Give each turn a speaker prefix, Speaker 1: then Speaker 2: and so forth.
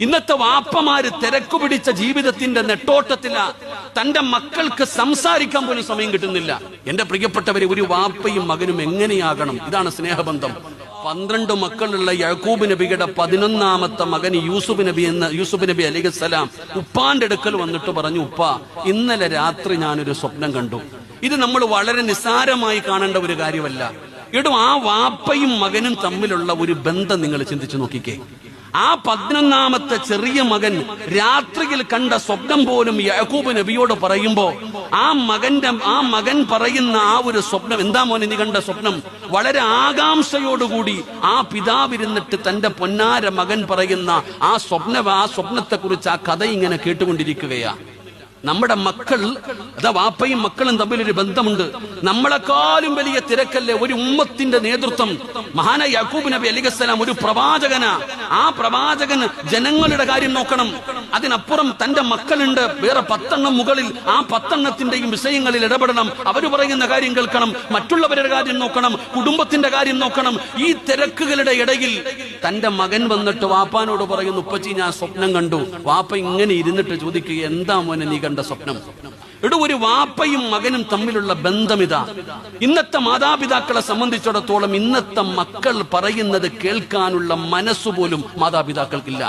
Speaker 1: ഇന്നത്തെ വാപ്പമാര് തിരക്കു പിടിച്ച ജീവിതത്തിന്റെ നെട്ടോട്ടത്തില തന്റെ മക്കൾക്ക് സംസാരിക്കാൻ പോലും സമയം കിട്ടുന്നില്ല. എന്റെ പ്രിയപ്പെട്ടവരെ ഒരു വാപ്പയും മകനും എങ്ങനെയാകണം? ഇതാണ് സ്നേഹബന്ധം. പന്ത്രണ്ട് മക്കളുള്ള യഹൂബ് നബിയുടെ പതിനൊന്നാമത്തെ മകൻ യൂസുഫ് നബി എന്ന യൂസുഫ് നബി അലിഖലാം ഉപ്പാന്റെ അടുക്കൽ വന്നിട്ട് പറഞ്ഞു ഉപ്പ ഇന്നലെ രാത്രി ഞാനൊരു സ്വപ്നം കണ്ടു. ഇത് നമ്മൾ വളരെ നിസ്സാരമായി കാണേണ്ട ഒരു കാര്യമല്ല. ഇടും ആ വാപ്പയും മകനും തമ്മിലുള്ള ഒരു ബന്ധം നിങ്ങൾ ചിന്തിച്ചു നോക്കിക്കേ. ആ പതിനൊന്നാമത്തെ ചെറിയ മകൻ രാത്രിയിൽ കണ്ട സ്വപ്നം പോലും യാക്കൂബ് നബിയോട് പറയുമ്പോ ആ മകന്റെ ആ മകൻ പറയുന്ന ആ ഒരു സ്വപ്നം എന്താ മോനെ നീ കണ്ട സ്വപ്നം? വളരെ ആകാംക്ഷയോടുകൂടി ആ പിതാവിരുന്നിട്ട് തന്റെ പൊന്നാര മകൻ പറയുന്ന ആ സ്വപ്ന ആ സ്വപ്നത്തെ കുറിച്ച് ആ കഥ ഇങ്ങനെ കേട്ടുകൊണ്ടിരിക്കുകയാ. നമ്മുടെ മക്കൾ അതാ വാപ്പയും മക്കളും തമ്മിൽ ഒരു ബന്ധമുണ്ട്. നമ്മളെക്കാളും വലിയ തിരക്കല്ലേ ഒരു ഉമ്മത്തിന്റെ നേതൃത്വം. മഹാന യാക്കൂബ് നബി അലിഖസ്സലാം ഒരു പ്രവാചകനാ. ആ പ്രവാചകൻ ജനങ്ങളുടെ കാര്യം നോക്കണം. അതിനപ്പുറം തന്റെ മക്കളുണ്ട്. വേറെ പത്തെണ്ണം മുകളിൽ ആ പത്തെണ്ണത്തിന്റെയും വിഷയങ്ങളിൽ ഇടപെടണം. അവർ പറയുന്ന കാര്യം കേൾക്കണം. മറ്റുള്ളവരുടെ കാര്യം നോക്കണം. കുടുംബത്തിന്റെ കാര്യം നോക്കണം. ഈ തിരക്കുകളുടെ ഇടയിൽ തന്റെ മകൻ വന്നിട്ട് വാപ്പാനോട് പറയുന്നു ഉപ്പച്ചി ഞാൻ സ്വപ്നം കണ്ടു. വാപ്പ ഇങ്ങനെ ഇരുന്നിട്ട് ചോദിക്കുക എന്താ മോനെ നീ കണ്ട സ്വപ്നം. ഇവിടെ ഒരു വാപ്പയും മകനും തമ്മിലുള്ള ബന്ധം ഇതാ ഇന്നത്തെ മാതാപിതാക്കളെ സംബന്ധിച്ചിടത്തോളം ഇന്നത്തെ മക്കൾ പറയുന്നത് കേൾക്കാനുള്ള മനസ്സുപോലും മാതാപിതാക്കൾക്കില്ല.